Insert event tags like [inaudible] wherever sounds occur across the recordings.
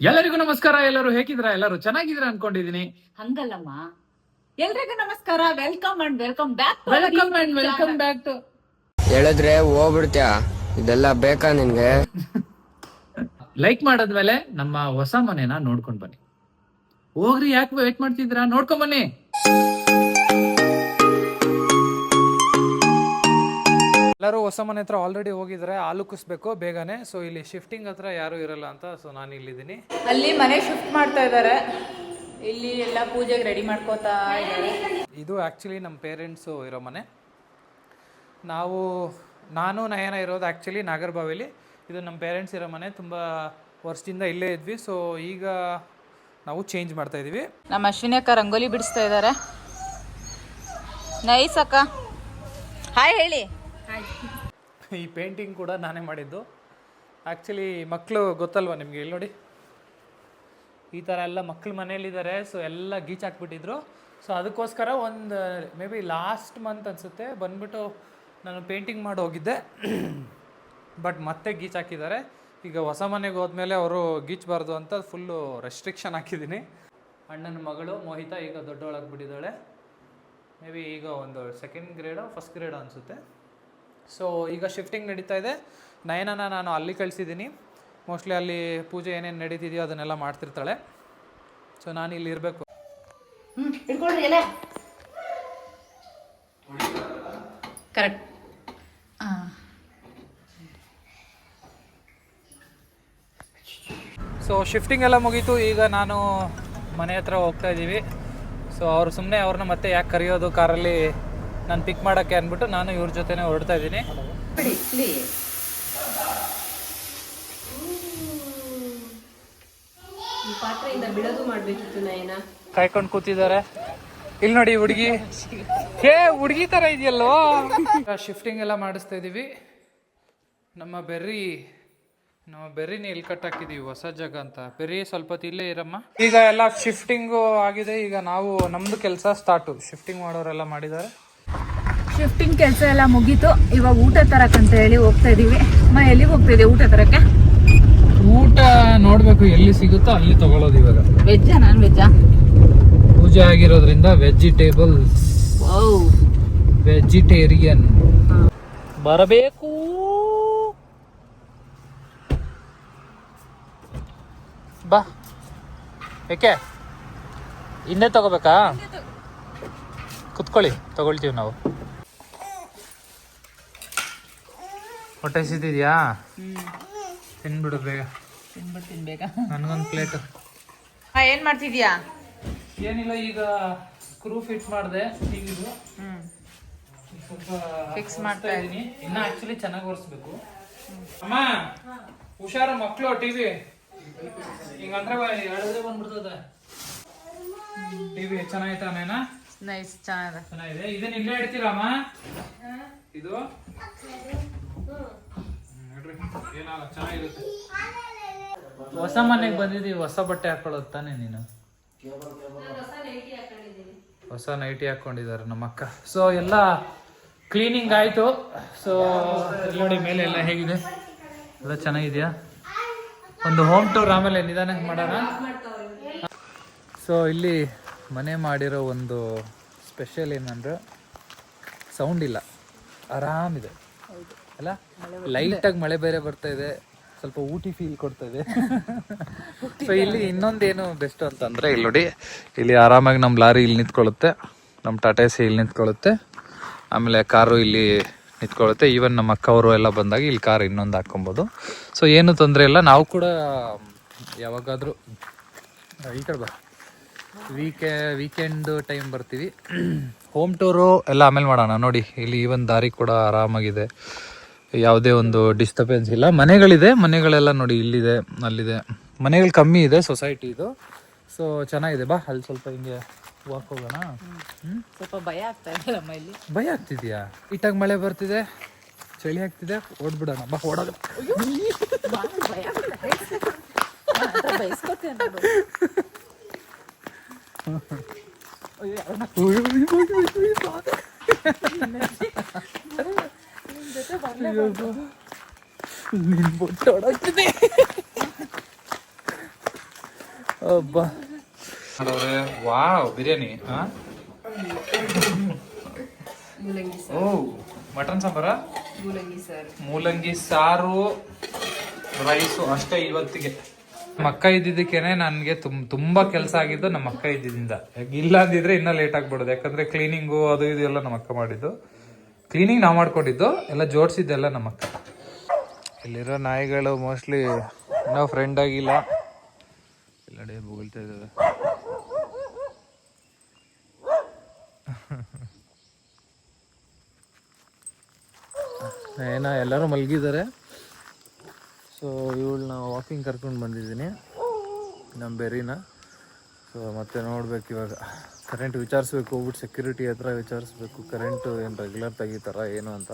ಎಲ್ಲರಿಗೂ ನಮಸ್ಕಾರ ಎಲ್ಲರೂ ಹೇಗಿದ್ರ ಎಲ್ಲರೂ ಚೆನ್ನಾಗಿದ್ರ ಅನ್ಕೊಂಡಿದೀನಿ ಹಂಗಲ್ಲಮ್ಮ. ಎಲ್ರಿಗೂ ನಮಸ್ಕಾರ. Welcome and welcome back welcome and welcome back to ಹೇಳಿದ್ರೆ ಹೋಗ್ಬಿಡ್ತ್ಯಾ? ಇದೆಲ್ಲ ಬೇಕಾ ನಿನ್ಗೆ? [laughs] ಲೈಕ್ ಮಾಡಾದ್ಮೇಲೆ ನಮ್ಮ ಹೊಸ ಮನೆನ ನೋಡ್ಕೊಂಡ್ ಬನ್ನಿ. ಹೋಗ್ರಿ ಯಾಕೆ ವೇಟ್ ಮಾಡ್ತಿದ್ದೀರಾ? ನೋಡ್ಕೊಂಡ್ ಬನ್ನಿ. ಎಲ್ಲರೂ ಹೊಸ ಮನೆ ಹತ್ರ ಆಲ್ರೆಡಿ ಹೋಗಿದ್ರೆ ಆಲುಕಿಸ್ಬೇಕು ಬೇಗನೆ. ಸೊ ಇಲ್ಲಿ ಶಿಫ್ಟಿಂಗ್ ಹತ್ರ ಯಾರು ಇರಲ್ಲ ಅಂತ ಸೊ ನಾನು ಇಲ್ಲಿದ್ದೀನಿ. ಅಲ್ಲಿ ಮನೆ ಶಿಫ್ಟ್ ಮಾಡ್ತಾ ಇದ್ದಾರೆ. ಇಲ್ಲಿ ಎಲ್ಲ ಪೂಜೆಗೆ ರೆಡಿ ಮಾಡ್ಕೋತಾ ಇದ್ದಾರೆ. ಇದು ಆ್ಯಕ್ಚುಲಿ ನಮ್ಮ ಪೇರೆಂಟ್ಸು ಇರೋ ಮನೆ. ನಾವು ನಾನು ನಯನ ಇರೋದು ಆ್ಯಕ್ಚುಲಿ ನಾಗರಬಾವಿಲಿ ಇದು ನಮ್ಮ ಪೇರೆಂಟ್ಸ್ ಇರೋ ಮನೆ. ತುಂಬ ವರ್ಷದಿಂದ ಇಲ್ಲೇ ಇದ್ವಿ. ಸೊ ಈಗ ನಾವು ಚೇಂಜ್ ಮಾಡ್ತಾ ಇದ್ದೀವಿ ನಮ್ಮ ಅಶ್ವಿನಿ ಅಕ್ಕ ರಂಗೋಲಿ ಬಿಡಿಸ್ತಾ ಇದ್ದಾರೆ. ನೈಸ್ ಅಕ್ಕ. ಹಾಯ್ ಹೇಳಿ. ಈ ಪೇಂಟಿಂಗ್ ಕೂಡ ನಾನೇ ಮಾಡಿದ್ದು. ಆ್ಯಕ್ಚುಲಿ ಮಕ್ಕಳು ಗೊತ್ತಲ್ವ ನಿಮಗೆ ಇಲ್ಲಿ ನೋಡಿ. ಈ ಥರ ಎಲ್ಲ ಮಕ್ಕಳು ಮನೇಲಿದ್ದಾರೆ ಸೊ ಎಲ್ಲ ಗೀಚ್ ಹಾಕ್ಬಿಟ್ಟಿದ್ರು. ಸೊ ಅದಕ್ಕೋಸ್ಕರ ಒಂದು ಮೇ ಬಿ ಲಾಸ್ಟ್ ಮಂತ್ ಅನಿಸುತ್ತೆ, ಬಂದ್ಬಿಟ್ಟು ನಾನು ಪೇಂಟಿಂಗ್ ಮಾಡಿ ಹೋಗಿದ್ದೆ. ಬಟ್ ಮತ್ತೆ ಗೀಚ್ ಹಾಕಿದ್ದಾರೆ. ಈಗ ಹೊಸ ಮನೆಗೆ ಹೋದ್ಮೇಲೆ ಅವರು ಗೀಚ್ಬಾರ್ದು ಅಂತ ಫುಲ್ಲು ರೆಸ್ಟ್ರಿಕ್ಷನ್ ಹಾಕಿದ್ದೀನಿ. ಅಣ್ಣನ ಮಗಳು ಮೋಹಿತಾ ಈಗ ದೊಡ್ಡವಳಾಗ್ಬಿಟ್ಟಿದ್ದಾಳೆ. ಮೇ ಬಿ ಈಗ ಒಂದು ಸೆಕೆಂಡ್ ಗ್ರೇಡೋ ಫಸ್ಟ್ ಗ್ರೇಡೋ ಅನಿಸುತ್ತೆ. ಸೊ ಈಗ ಶಿಫ್ಟಿಂಗ್ ನಡೀತಾ ಇದೆ. ನಯನನ ನಾನು ಅಲ್ಲಿ ಕಳಿಸಿದ್ದೀನಿ. ಮೋಸ್ಟ್ಲಿ ಅಲ್ಲಿ ಪೂಜೆ ಏನೇನು ನಡೀತಿದೆಯೋ ಅದನ್ನೆಲ್ಲ ಮಾಡ್ತಿರ್ತಾಳೆ. ಸೊ ನಾನು ಇಲ್ಲಿ ಇರಬೇಕು. ಕರೆಕ್ಟ್ ಸೊ ಶಿಫ್ಟಿಂಗ್ ಎಲ್ಲ ಮುಗೀತು. ಈಗ ನಾನು ಮನೆ ಹತ್ರ ಹೋಗ್ತಾ ಇದ್ದೀವಿ. ಸೊ ಅವ್ರು ಸುಮ್ಮನೆ ಅವ್ರನ್ನ ಮತ್ತೆ ಯಾಕೆ ಕರೆಯೋದು ಕಾರಲ್ಲಿ ನಾನು ಪಿಕ್ ಮಾಡೋಕ್ಕೆ ಅಂದ್ಬಿಟ್ಟು ನಾನು ಇವ್ರ ಜೊತೆನೇ ಹೊರಡ್ತಾ ಇದ್ದೀನಿ. ಕಾಯ್ಕೊಂಡು ಕೂತಿದ್ದಾರೆ. ಇಲ್ಲಿ ನೋಡಿ ಹುಡುಗಿ. ಹೇ ಹುಡುಗಿ ತರ ಇದೆಯಲ್ಲೋ? ಶಿಫ್ಟಿಂಗ್ ಎಲ್ಲ ಮಾಡಿಸ್ತಾ ಇದೀವಿ. ನಮ್ಮ ಬೆರ್ರಿ ನಮ್ಮ ಬೆರ್ರಿನ ಇಲ್ಲಿ ಕಟ್ ಹಾಕಿದೀವಿ ಹೊಸ ಜಾಗ ಅಂತ. ಬೆರ್ರಿ ಸ್ವಲ್ಪ ಇಲ್ಲೇ ಇರಮ್ಮ. ಈಗ ಎಲ್ಲ ಶಿಫ್ಟಿಂಗು ಆಗಿದೆ. ಈಗ ನಾವು ನಮ್ದು ಕೆಲಸ ಸ್ಟಾರ್ಟು ಶಿಫ್ಟಿಂಗ್ ಮಾಡೋರೆಲ್ಲ ಮಾಡಿದ್ದಾರೆ. ಶಿಫ್ಟಿಂಗ್ ಕೆಲಸ ಎಲ್ಲ ಮುಗೀತು. ಇವಾಗ ಊಟ ತರಕಂತ ಹೇಳಿ ಹೋಗ್ತಾ ಇದೀವಿ. ಅಮ್ಮ ಎಲ್ಲಿಗೆ ಹೋಗ್ತಾ ಇದೀವಿ ಊಟ ತರಕ್ಕೆ? ಊಟ ನೋಡ್ಬೇಕು ಎಲ್ಲಿ ಸಿಗುತ್ತೋ ಅಲ್ಲಿ ತಗೊಳ್ಳೋದು ಇವಾಗ. ವೆಜ್ಜಾ ನಾನ್ ವೆಜ್ಜಾ ಪೂಜೆ ಆಗಿರೋದ್ರಿಂದ ವೆಜಿಟೇಬಲ್ಸ್ ವೆಜಿಟೇರಿಯನ್ ಬರಬೇಕು. ಬಾ. ಏಕೆ? ಇನ್ನೇ ತಗೋಬೇಕಾ? ಕುತ್ಕೊಳ್ಳಿ ತಗೊಳ್ತೀವಿ ನಾವು. ಹೊಟ್ಟೆ ಸಿದ್ದಿದ್ಯಾ ತಿನ್ಬಿಡು ಬೇಗ. ತಿನ್ಬಿಟ್ಟು ಬೇಗ ನನಗೊಂದು ಪ್ಲೇಟ್. ಹಾ ಏನ್ ಮಾಡ್ತಿದ್ಯಾ? ಏನಿಲ್ಲ ಈಗ ಸ್ಕ್ರೂ ಫಿಟ್ ಮಾಡಿದೆ ಟಿವಿದು ಫಿಕ್ಸ್ ಮಾಡ್ತಾ ಇದೀನಿ ಇನ್ನ ಆಕ್ಚುಲಿ ಚೆನ್ನಾಗಿ ಒರೆಸ್ಬೇಕು. ಅಮ್ಮ ಹುಷಾರು ಮಕ್ಕಳು ಟಿವಿ ಹಿಂಗಂದ್ರೆ ಎಳೆದ್ರೆ ಬಂದ್ಬಿಡ್ತದೆ. ಟಿವಿ ಚೆನ್ನಾಯ್ತಾ ನೇನಾ ನೈಸ್ ಚೆನ್ನಾಗಿದೆ. ಚೆನ್ನಾಗಿದೆ. ಇದನ್ನ ಇಲ್ಲೇ ಇಡ್ತೀರಮ್ಮ ಇದು? ಹೊಸ ಮನೆಗೆ ಬಂದಿದ್ದೀವಿ ಹೊಸ ಬಟ್ಟೆ ಹಾಕೊಳ್ಳೋದು ತಾನೆ ನೀನು? ಹೊಸ ನೈಟಿ ಹಾಕೊಂಡಿದ್ದಾರೆ ನಮ್ಮ ಅಕ್ಕ ಸೊ ಎಲ್ಲ ಕ್ಲೀನಿಂಗ್ ಆಯಿತು. ಸೊ ನೋಡಿ ಮೇಲೆ ಎಲ್ಲ ಹೇಗಿದೆ? ಎಲ್ಲ ಚೆನ್ನಾಗಿದೆಯಾ? ಒಂದು ಹೋಮ್ ಟೂರ್ ಆಮೇಲೆ ನಿಧಾನ ಮಾಡೋಣ. ಸೊ ಇಲ್ಲಿ ಮನೆ ಮಾಡಿರೋ ಒಂದು ಸ್ಪೆಷಲ್ ಏನಂದ್ರೆ ಸೌಂಡ್ ಇಲ್ಲ. ಆರಾಮಿದೆ. ಅಲ್ಲ? ಆಗಿ ಮಳೆ ಬೇರೆ ಬರ್ತಾ ಇದೆ. ಸ್ವಲ್ಪ ಊಟಿ ಫೀಲ್ ಕೊಡ್ತಾ ಇದೆ. ಸೊ ಇಲ್ಲಿ ಇನ್ನೊಂದೇನು ಬೆಸ್ಟ್ ಅಂತಂದ್ರೆ ಇಲ್ಲಿ ನೋಡಿ ಇಲ್ಲಿ ಆರಾಮಾಗಿ ನಮ್ಮ ಲಾರಿ ಇಲ್ಲಿ ನಿಂತ್ಕೊಳ್ಳುತ್ತೆ. ನಮ್ಮ ಟಾಟಾ ಸಿ ಇಲ್ಲಿ ನಿಂತ್ಕೊಳ್ಳುತ್ತೆ. ಆಮೇಲೆ ಕಾರು ಇಲ್ಲಿ ನಿಂತ್ಕೊಳ್ಳುತ್ತೆ. ಈವನ್ ನಮ್ಮ ಅಕ್ಕ ಅವರು ಎಲ್ಲ ಬಂದಾಗ ಇಲ್ಲಿ ಕಾರ್ ಇನ್ನೊಂದು ಹಾಕೊಬೋದು ಸೊ ಏನು ತೊಂದರೆ ಇಲ್ಲ. ನಾವು ಕೂಡ ಯಾವಾಗಾದರೂ ಈ ಕಡೆ ಬಾ. ವೀಕೆ ವೀಕೆಂಡ್ ಟೈಮ್ ಬರ್ತೀವಿ. [clears throat] ಹೋಮ್ ಟೂರು ಎಲ್ಲ ಆಮೇಲೆ ಮಾಡೋಣ. ನೋಡಿ ಇಲ್ಲಿ ಈವನ್ ದಾರಿ ಕೂಡ ಆರಾಮಾಗಿದೆ. ಯಾವುದೇ ಒಂದು ಡಿಸ್ಟರ್ಬೆನ್ಸ್ ಇಲ್ಲ. ಮನೆಗಳಿದೆ. ಮನೆಗಳೆಲ್ಲ ನೋಡಿ ಇಲ್ಲಿದೆ ಅಲ್ಲಿದೆ. ಮನೆಗಳು ಕಮ್ಮಿ ಇದೆ ಸೊಸೈಟಿ ಇದು. ಸೊ ಚೆನ್ನಾಗಿದೆ. ಬಾ ಅಲ್ಲಿ ಸ್ವಲ್ಪ ಹಿಂಗೆ ವಾಕ್ ಹೋಗೋಣ. ಸ್ವಲ್ಪ ಭಯ ಆಗ್ತಾ ಇದೆ ಇಲ್ಲಿ. ಭಯ ಆಗ್ತಿದ್ಯಾ? ಇಟ್ಟಾಗ ಮಳೆ ಬರ್ತಿದೆ ಚಳಿ ಆಗ್ತಿದೆ ಓಡ್ಬಿಡೋಣ. ಬಾ ಓಡೋದು ಭಯ ನಿನ್ ಬೊಟ್ಟೆ ಹೊಡೋಗ್ತಿದೆ ವಾವ್ ಬಿರಿಯಾನಿ ಹಾ ಓ ಮಟನ್ ಸಾಂಬಾರ? ಮೂಲಂಗಿ ಸಾರು. ರೈಸು ಅಷ್ಟೇ ಇವತ್ತಿಗೆ. ನಮ್ಮ ಅಕ್ಕ ಇದ್ದಿದ್ದಕ್ಕೇನೆ ನನಗೆ ತುಂಬ ತುಂಬಾ ಕೆಲಸ ಆಗಿದ್ದು ನಮ್ಮ ಅಕ್ಕ ಇದ್ದಿದ್ದಿಂದ. ಇಲ್ಲ ಅಂದಿದ್ರೆ ಇನ್ನೂ ಲೇಟ್ ಆಗ್ಬಿಡೋದು ಯಾಕಂದ್ರೆ ಕ್ಲೀನಿಂಗು ಅದು ಇದು ಎಲ್ಲ ನಮ್ಮ ಅಕ್ಕ ಮಾಡಿದ್ದು. ಕ್ಲೀನಿಂಗ್ ನಾವು ಮಾಡ್ಕೊಂಡಿದ್ದು, ಎಲ್ಲ ಜೋಡಿಸಿದ್ದೆಲ್ಲ ನಮ್ಮ ಇಲ್ಲಿರೋ ನಾಯಿಗಳು ಮೋಸ್ಟ್ಲಿ ಇನ್ನೂ ಫ್ರೆಂಡ್ ಆಗಿಲ್ಲ. ಎಲ್ಲಡೆ ಬೊಗಳ್ತಾ ಇದ್ದಾವೆ ಏನ, ಎಲ್ಲರೂ ಮಲಗಿದ್ದಾರೆ. ಸೊ ಇವಳನ್ನ ವಾಕಿಂಗ್ ಕರ್ಕೊಂಡು ಬಂದಿದ್ದೀನಿ, ನಮ್ಮ ಬೆರಿನ. ಸೊ ಮತ್ತೆ ನೋಡ್ಬೇಕು ಇವಾಗ. ಕರೆಂಟ್ ವಿಚಾರಿಸ್ಬೇಕು ಹೋಗ್ಬಿಟ್ಟು ಸೆಕ್ಯೂರಿಟಿ ಹತ್ರ ವಿಚಾರಿಸ್ಬೇಕು ಕರೆಂಟು ಏನು ರೆಗ್ಯುಲರ್ ತೆಗಿತಾರ, ಏನು ಅಂತ.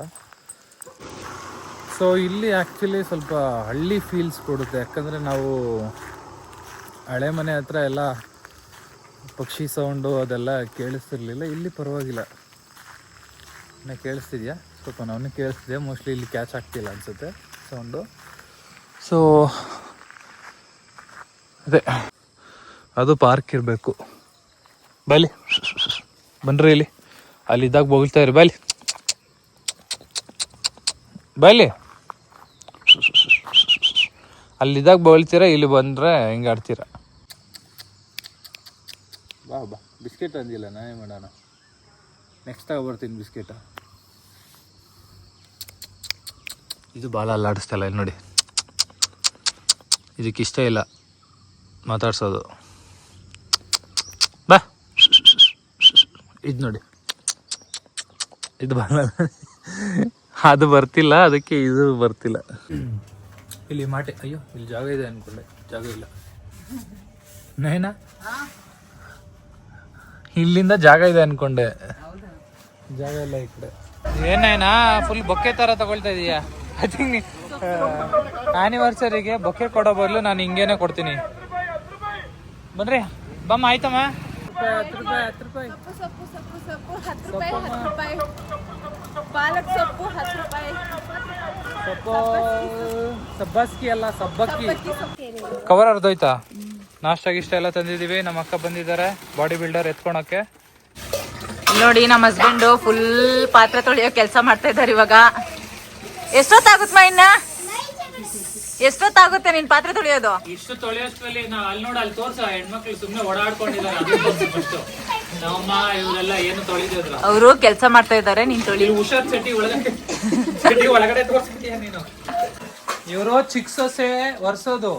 ಸೊ ಇಲ್ಲಿ ಆ್ಯಕ್ಚುಲಿ ಸ್ವಲ್ಪ ಹಳ್ಳಿ ಫೀಲ್ಸ್ ಕೊಡುತ್ತೆ. ಯಾಕಂದರೆ ನಾವು ಹಳೆ ಮನೆ ಹತ್ರ ಎಲ್ಲ ಪಕ್ಷಿ ಸೌಂಡು ಅದೆಲ್ಲ ಕೇಳಿಸ್ತಿರ್ಲಿಲ್ಲ. ಇಲ್ಲಿ ಪರವಾಗಿಲ್ಲ. ಇನ್ನು ಕೇಳಿಸ್ತಿದ್ಯಾ? ಸ್ವಲ್ಪ ನಾನು ಕೇಳಿಸ್ತಿದೆ ಮೋಸ್ಟ್ಲಿ ಇಲ್ಲಿ ಕ್ಯಾಚ್ ಆಗ್ತಿಲ್ಲ ಅನಿಸುತ್ತೆ ಸೌಂಡು ಸೊ ಅದೇ, ಅದು ಪಾರ್ಕ್ ಇರಬೇಕು. ಬಲಿ ಬನ್ರಿ ಇಲ್ಲಿ. ಅಲ್ಲಿದ್ದಾಗ ಬೋಗಿಸ್ತಾ ಇರಿ. ಬಲಿ ಬಲಿ ಅಲ್ಲಿದ್ದಾಗ ಬೋಳ್ತೀರ ಇಲ್ಲಿ ಬಂದರೆ ಹಿಂಗೆ ಆಡ್ತೀರ? ಬಾ ಬಾ. ಬಿಸ್ಕೆಟ್ ಅಂದಿಲ್ಲ ನಾನೇ ಮಾಡೋಣ. ನೆಕ್ಸ್ಟ್ ತಗೊಬರ್ತೀನಿ ಬಿಸ್ಕೆಟ. ಇದು ಭಾಳ ಅಲ್ಲಾಡಿಸ್ತಲ್ಲ ಇಲ್ಲಿ ನೋಡಿ. ಇದಕ್ಕಿಷ್ಟ ಇಲ್ಲ ಮಾತಾಡ್ಸೋದು ಬಾ ಇದು ನೋಡಿ. ಇದು ಬರಲ್ಲ. ಅದು ಬರ್ತಿಲ್ಲ, ಅದಕ್ಕೆ ಇದು ಬರ್ತಿಲ್ಲ. ಇಲ್ಲಿ ಮಾಟೆ, ಅಯ್ಯೋ, ಇಲ್ಲಿ ಜಾಗ ಇದೆ ಅನ್ಕೊಂಡೆ. ಜಾಗ ಇಲ್ಲ. ನೈನಾ ಇಲ್ಲಿಂದ ಜಾಗ ಇದೆ ಅನ್ಕೊಂಡೆ. ಜಾಗ ಇಲ್ಲ ಈ ಕಡೆ. ಏನೇನಾ ಫುಲ್ ಬೊಕ್ಕೆ ತರ ತಗೊಳ್ತಾ ಇದೀಯಾ? ಐ ಆನಿವರ್ಸರಿಗೆ ಬೊಕ್ಕೆ ಕೊಡೋ ಬದಲು ನಾನು ಹಿಂಗೇನೆ ಕೊಡ್ತೀನಿ. ಬನ್ರಿ, ಬಮ್ಮ, ಆಯ್ತಮ್ಮ? ಹತ್ತು ರೂಪಾಯಿ ಹತ್ತು ರೂಪಾಯಿ. ಸೊಪ್ಪು ಸೊಪ್ಪು ಸೊಪ್ಪು ಹತ್ತು ರೂಪಾಯಿ ಹತ್ತು ರೂಪಾಯಿ. ಪಾಲಕ್ ಸೊಪ್ಪು ಹತ್ತು ರೂಪಾಯಿ. ಸೊಪ್ಪು ಸಬ್ಬಸ್ಕಿ ಅಲ್ಲ ಸಬ್ಬಕ್ಕಿ. ಕವರ್ ಅರ್ಧೋಯ್ತಾ ನಾಷ್ಟ ಗಿಷ್ಟ ಎಲ್ಲ ತಂದಿದೀವಿ ನಮ್ಮ ಅಕ್ಕ ಬಂದಿದ್ದಾರೆ ಬಾಡಿ ಬಿಲ್ಡರ್ ಎತ್ಕೊಳಕ್ಕೆ. ನೋಡಿ ನಮ್ಮ ಹಸ್ಬೆಂಡು ಫುಲ್ ಪಾತ್ರೆ ತೊಳೆಯೋ ಕೆಲಸ ಮಾಡ್ತಾ ಇದ್ದಾರೆ ಇವಾಗ. ಎಷ್ಟೊತ್ತಾಗುತ್ತಮ್ಮ ಇನ್ನ? ಎಷ್ಟೊತ್ತಾಗುತ್ತೆ ನಿನ್ ಪಾತ್ರೆ ತೊಳೆಯೋದು? ಇಷ್ಟು ತೊಳೆಯೋಷ್ಟರಲ್ಲಿ ನಾವು ಅಲ್ಲಿ ನೋಡಿ ಅಲ್ಲಿ ತೋರ್ಸ ಹೆಣ್ಮಕ್ಳು ಸುಮ್ನೆ ಓಡಾಡ್ಕೊಂಡಿದ್ದಾರೆ ನಮ್ಮಮ್ಮ ಇವರೆಲ್ಲ ಏನು ತೊಳಿದಿದ್ರು ಅವರು ಕೆಲಸ ಮಾಡ್ತಾ ಇದ್ದಾರೆ ನೀನ್ ತೊಳಿ. ಹುಷಾರ್ ಚಟಿ ಒಳಗಡೆ ಚಟಿ ಒಳಗಡೆ ತೋರ್ಸ್ಬಿಟ್ಟಿಯ ನೀನು? ಇವರು ಚಿಕ್ಕ ಸೊಸೆ ಒರೆಸೋದು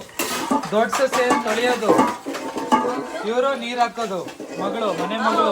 ದೊಡ್ಡ ಸೊಸೆ ತೊಳೆಯೋದು. ಇವರು ನೀರ್ ಹಾಕೋದು ಮಗಳು ಮನೆ ಮಗಳು.